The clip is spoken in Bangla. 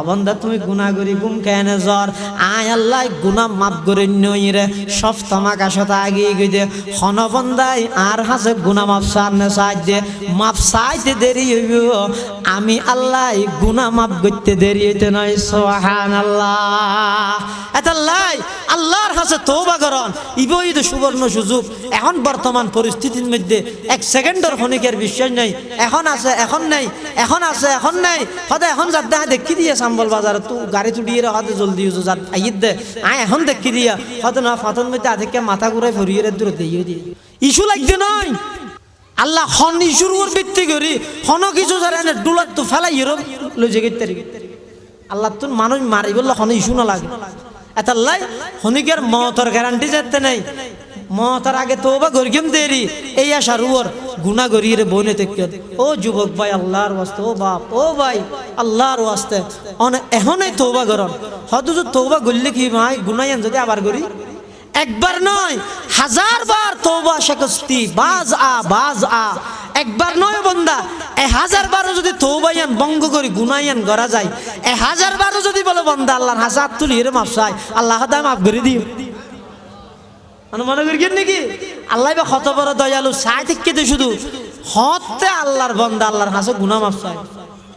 অবন্ধা তুমি গুণা করি গুম কেন জ্বর? আয় আল্লাহ, গুণা মাপ করে নই রে। সব তোমাক আসতে আগিয়ে গিয়ে হনবন্ধাই আর হাসে গুণা মাপ সারনে সাহায্যে মাপ সাইতে দেরি হইব। আমি আল্লাহ, গুণা মাপ করতে দেরি হইতে নয়। সোহান আল্লাহ এত লাই আল্লাহর কাছে তৌবা করন। ইবই তো সুবর্ণ সুযোগ। এখন বর্তমান পরিস্থিতির মধ্যে এক সেকেন্ডের ক্ষণিকের বিশ্বাস নেই। এখন আছে, এখন নাই, এখন আছে, এখন নাই। হতে এখন যার দেখা দেখি দিয়ে সাম্বল বাজারে, তু গাড়ি তুলিয়ে রে হতে জলদি ইউজো যার আইত দে। আয় এখন দেখি দিয়া। হতে না ফাতন মধ্যে আধেকে মাথা ঘুরাই ফরিয়ে দূরে দিয়ে দিয়ে। ইস্যু লাগছে নয় আল্লাহ হন ইস্যুর উপর ভিত্তি করি হন কিছু যারা এনে ডুলার তো ফেলাই, এরম লই যে আল্লাহ তো মানুষ মারি বললে হন ইস্যু না লাগে। এতাল্লাই হনিকের মতর গ্যারান্টি যেতে নেই। মতার আগে তো বা গরিম দেরি। এই আশার উপর গুণা গরিয়ে বনে থেকে ও যুবক ভাই, আল্লাহর ওয়াস্তে, ও বাপ, ও ভাই, আল্লাহর ওয়াস্তে। অনেক এখনই তৌবা করন। হয়তো তৌবা করলে কি ভাই গুনাইয়ান যদি আবার করি? একবার নয়, হাজার বার তৌবা শেখস্তি। বাজ আ বাজ আ। একবার নয় বন্দা, এ হাজার বারো যদি থৌবাইয়ান, বঙ্গ করি গুনাইয়ান করা যায়, এ হাজার বারো যদি বলে বন্দা, আল্লাহর হাজার তুলি হেরে মাপ চাই আল্লাহ দা মাফ করে দিও। মানে মনে করি নাকি? আল্লাহ বা কত বড় দয়ালু সাই থেকে শুধু, হতে আল্লাহর বন্দা, আল্লাহর হাসে গুনা মাপ চায়।